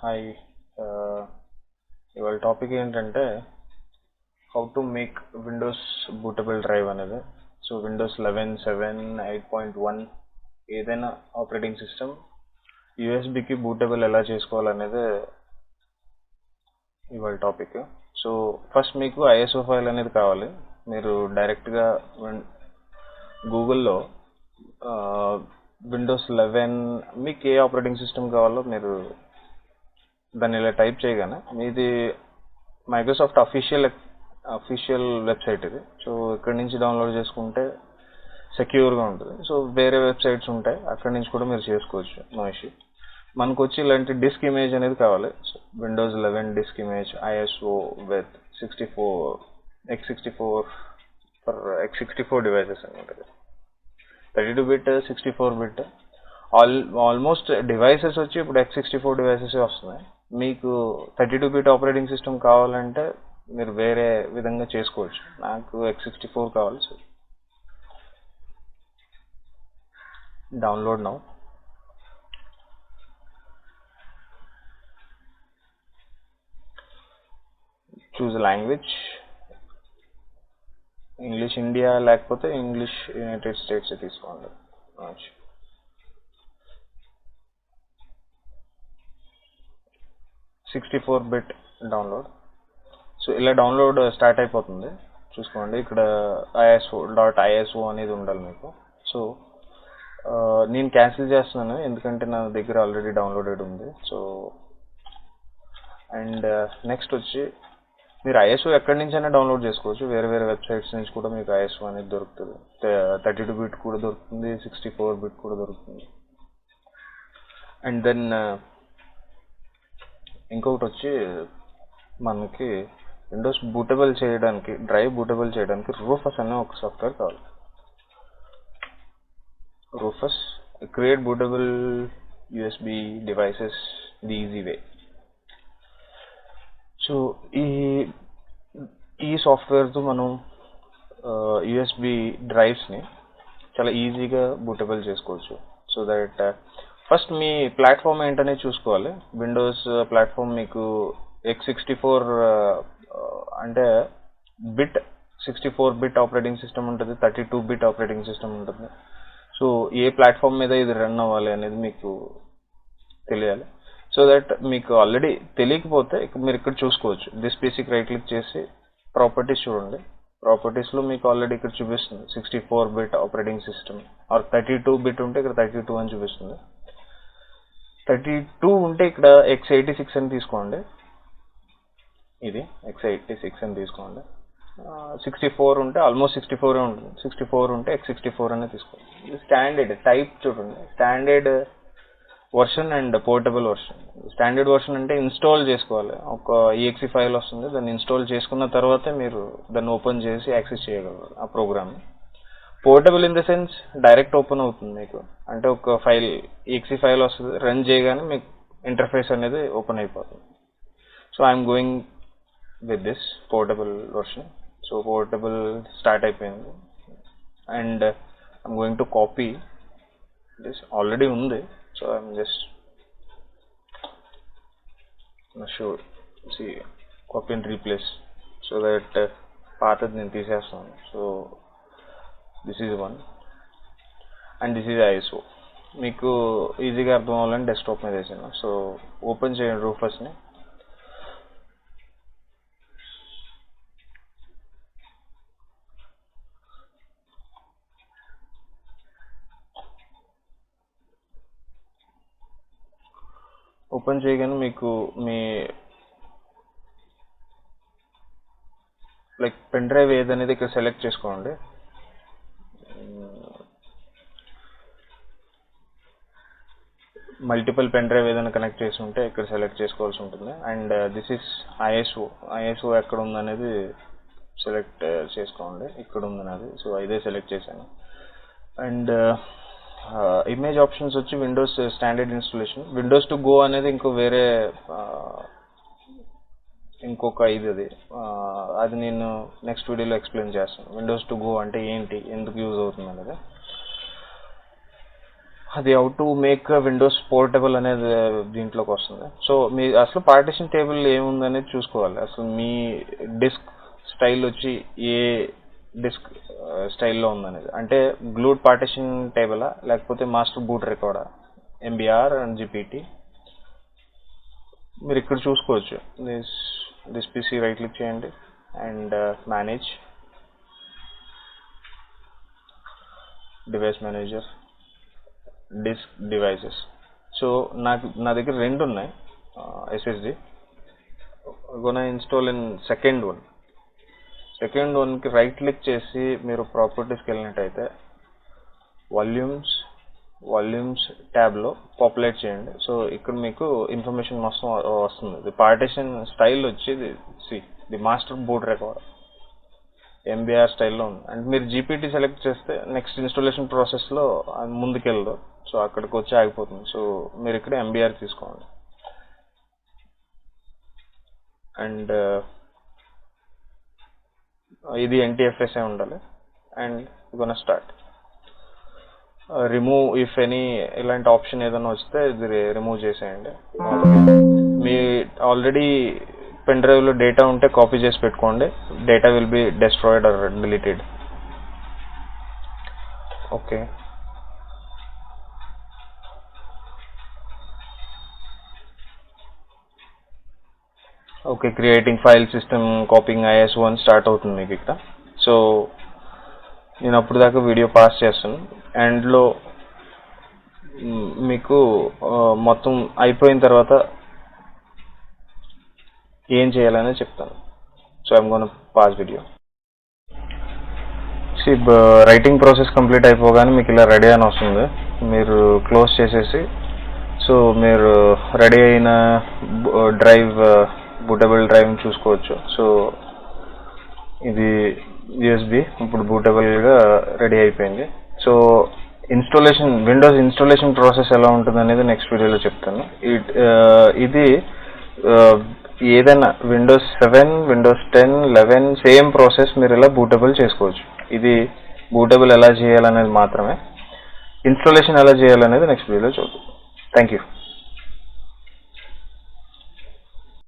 Hi ఇవాళ topic ఏంటంటే how to make Windows bootable drive అనేది. So Windows eleven seven eight point one ఏదైనా operating system యూఎస్బికి bootable ఎలా చేసుకోవాలనేది ఇవాళ టాపిక్ సో ఫస్ట్ మీకు ఐఎస్ఓ ఫైల్ అనేది కావాలి. మీరు డైరెక్ట్గా గూగుల్లో విండోస్ లెవెన్ మీకు ఏ ఆపరేటింగ్ సిస్టమ్ కావాలో మీరు దాన్ని ఇలా టైప్ చేయగానే మీది మైక్రోసాఫ్ట్ అఫీషియల్ అఫీషియల్ వెబ్సైట్ ఇది. సో ఇక్కడ నుంచి డౌన్లోడ్ చేసుకుంటే సెక్యూర్గా ఉంటుంది. సో వేరే వెబ్సైట్స్ ఉంటాయి. అక్కడి నుంచి కూడా మీరు చేసుకోవచ్చు. No issue. మనకు వచ్చి ఇలాంటి డిస్క్ ఇమేజ్ అనేది కావాలి. Windows eleven disk image ISO with sixty four X sixty four for X sixty four devices అనమాట thirty two bit sixty four bit all almost devices వచ్చి ఇప్పుడు ఎక్స్ సిక్స్టీ ఫోర్ డివైసెస్ వస్తున్నాయి. మీకు thirty two bit operating system కావాలంటే మీరు వేరే విధంగా చేసుకోవచ్చు. నాకు ఎక్స్ సిక్స్టీ ఫోర్ కావాలి sir download now choose language English India లేకపోతే ఇంగ్లీష్ యునైటెడ్ స్టేట్స్ తీసుకోండి sixty four bit download so ఇలా డౌన్లోడ్ స్టార్ట్ అయిపోతుంది. చూసుకోండి ఇక్కడ ఐఎస్ఓ డాట్ ఐఎస్ఓ అనేది ఉండాలి మీకు. సో నేను క్యాన్సిల్ చేస్తున్నాను ఎందుకంటే నా దగ్గర ఆల్రెడీ డౌన్లోడెడ్ ఉంది. సో అండ్ నెక్స్ట్ వచ్చి మీరు ఐఎస్ఓ ఎక్కడి నుంచైనా డౌన్లోడ్ చేసుకోవచ్చు. వేరే వేరే వెబ్సైట్స్ నుంచి కూడా మీకు ఐఎస్ఓ అనేది దొరుకుతుంది. థర్టీ టూ బిట్ కూడా దొరుకుతుంది సిక్స్టీ ఫోర్ బిట్ కూడా దొరుకుతుంది. అండ్ దెన్ ఇంకొకటి వచ్చి మనకి విండోస్ బూటబుల్ చేయడానికి డ్రైవ్ బూటబుల్ చేయడానికి రూఫస్ అనే ఒక సాఫ్ట్వేర్ కావాలి. Rufus create bootable USB devices the easy way so ఈ ఈ సాఫ్ట్వేర్తో మనం యూఎస్బి డ్రైవ్స్ని చాలా ఈజీగా బూటబుల్ చేసుకోవచ్చు. సో దట్ ఫస్ట్ మీ ప్లాట్ఫామ్ ఏంటనే చూసుకోవాలి. విండోస్ uh, ప్లాట్ఫామ్ మీకు ఎక్స్ సిక్స్టీ ఫోర్ అంటే bit sixty four bit operating system ఉంటుంది thirty two bit operating system ఉంటుంది. సో ఏ ప్లాట్ఫామ్ మీద ఇది రన్ అవ్వాలి అనేది మీకు తెలియాలి. సో దట్ మీకు ఆల్రెడీ తెలియకపోతే మీరు ఇక్కడ చూసుకోవచ్చు. దిస్ బేసిక్ రైట్ క్లిక్ చేసి ప్రాపర్టీస్ చూడండి. ప్రాపర్టీస్లో మీకు ఆల్రెడీ ఇక్కడ చూపిస్తుంది sixty four bit operating system. Or thirty two bit ఉంటే ఇక్కడ థర్టీ టూ అని చూపిస్తుంది. థర్టీ టూ ఉంటే ఇక్కడ ఎక్స్ ఎయిటీ సిక్స్ అని తీసుకోండి. ఇది ఎక్స్ ఎయిటీ సిక్స్ అని తీసుకోండి. సిక్స్టీ ఫోర్ ఉంటే ఆల్మోస్ట్ సిక్స్టీ ఫోరే ఉంటుంది. సిక్స్టీ ఫోర్ ఉంటే ఎక్స్ సిక్స్టీ ఫోర్ అనే తీసుకోండి. ఇది స్టాండర్డ్ టైప్ చూడండి. Standard version and portable version standard version అంటే ఇన్స్టాల్ చేసుకోవాలి. ఒక ఈఎక్సీ ఫైల్ వస్తుంది. దాన్ని ఇన్స్టాల్ చేసుకున్న తర్వాతే మీరు దాన్ని ఓపెన్ చేసి యాక్సెస్ చేయగలరు ఆ ప్రోగ్రామ్ని portable in the sense direct open అవుతుంది మీకు. అంటే ఒక ఫైల్ ఈఎక్సీ ఫైల్ వస్తుంది రన్ చేయగానే మీకు ఇంటర్ఫేస్ అనేది ఓపెన్ అయిపోతుంది. So I'm going with this portable version so portable start అయిపోయింది. And I'm going to copy this already ఉంది. So I'm just sure see copy and replace so that పాతది నేను తీసేస్తాను. So this is one and this is ISO మీకు ఈజీగా అర్థం అవ్వాలని desktop మీద వేసాను. సో ఓపెన్ చేయండి రూఫస్ని ఓపెన్ చేయగానే మీకు మీ లైక్ పెన్ డ్రైవ్ ఏదనేది ఇక్కడ సెలెక్ట్ చేసుకోండి. మల్టిపుల్ పెన్ డ్రైవ్ ఏదైనా కనెక్ట్ చేసి ఉంటే ఇక్కడ సెలెక్ట్ చేసుకోవాల్సి ఉంటుంది. And this is ISO ISO ఎక్కడ ఉందనేది సెలెక్ట్ uh, చేసుకోండి. ఇక్కడ ఉందనేది సో ఇదే సెలెక్ట్ చేశాను. అండ్ ఇమేజ్ ఆప్షన్స్ వచ్చి Windows standard installation Windows to go అనేది ఇంకో వేరే uh, ఇంకొక ఇది అది. అది నేను నెక్స్ట్ వీడియోలో ఎక్స్ప్లెయిన్ చేస్తాను. విండోస్ టు గో అంటే ఏంటి? ఎందుకు యూజ్ అవుతుంది అనేది. అది how to make Windows portable అనేది దీంట్లోకి వస్తుంది. సో మీ అసలు పార్టిషన్ టేబుల్ ఏముందనేది చూసుకోవాలి. అసలు మీ డిస్క్ స్టైల్ వచ్చి ఏ డిస్క్ స్టైల్లో ఉందనేది అంటే గ్లూడ్ పార్టిషన్ టేబులా లేకపోతే మాస్టర్ బూట్ రికార్డా ఎంబీఆర్ అండ్ జిపిటి మీరు ఇక్కడ చూసుకోవచ్చు. This this PC right click చేయండి and manage device manager disk devices so నాకు నా దగ్గర రెండు ఉన్నాయి SSD గొన install in second one second వన్కి రైట్ క్లిక్ చేసి మీరు ప్రాపర్టీస్కి వెళ్ళినట్టయితే వాల్యూమ్స్ వాల్యూమ్స్ ట్యాబ్లో పాపులేట్ చేయండి. సో ఇక్కడ మీకు ఇన్ఫర్మేషన్ మొత్తం వస్తుంది. ఇది పార్టీషన్ స్టైల్ వచ్చి see the master board record MBR స్టైల్లో ఉంది. అండ్ మీరు జీపీటీ సెలెక్ట్ చేస్తే నెక్స్ట్ ఇన్స్టాలేషన్ ప్రాసెస్లో ముందుకెళ్ళదు. సో అక్కడికి వచ్చి ఆగిపోతుంది. సో మీరు ఇక్కడ ఎంబీఆర్ తీసుకోండి. అండ్ uh, ఇది ఎన్టీఎఫ్ఎస్ఏ ఉండాలి. And gonna start remove if any ఇలాంటి ఆప్షన్ ఏదైనా వస్తే ఇది రిమూవ్ చేసేయండి. మీ ఆల్రెడీ పెన్ డ్రైవ్లో డేటా ఉంటే కాపీ చేసి పెట్టుకోండి. Data will be destroyed or deleted okay okay creating file system copying ISO one start అవుతుంది మీకు ఇక్కడ. సో నేను అప్పుడు దాకా వీడియో పాస్ చేస్తాను. అండ్లో మీకు మొత్తం అయిపోయిన తర్వాత ఏం చేయాలని చెప్తాను. So I'm gonna pause video see writing process complete అయిపోగానే మీకు ఇలా రెడీ అని వస్తుంది. మీరు క్లోజ్ చేసేసి సో మీరు రెడీ అయిన డ్రైవ్ బుటబుల్ డ్రైవ్ చూసుకోవచ్చు. సో ఇది యూఎస్బి ఇప్పుడు బూటబుల్గా రెడీ అయిపోయింది. So installation Windows installation process ఎలా ఉంటుంది అనేది నెక్స్ట్ వీడియోలో చెప్తాను. ఇట్- uh, ఇది uh, ఏదైనా Windows seven Windows ten eleven same process మీరు ఇలా బూటబుల్ చేసుకోవచ్చు. ఇది బూటబుల్ ఎలా చేయాలనేది మాత్రమే. ఇన్స్టాలేషన్ ఎలా చేయాలనేది నెక్స్ట్ వీడియోలో చూద్దాం. Thank you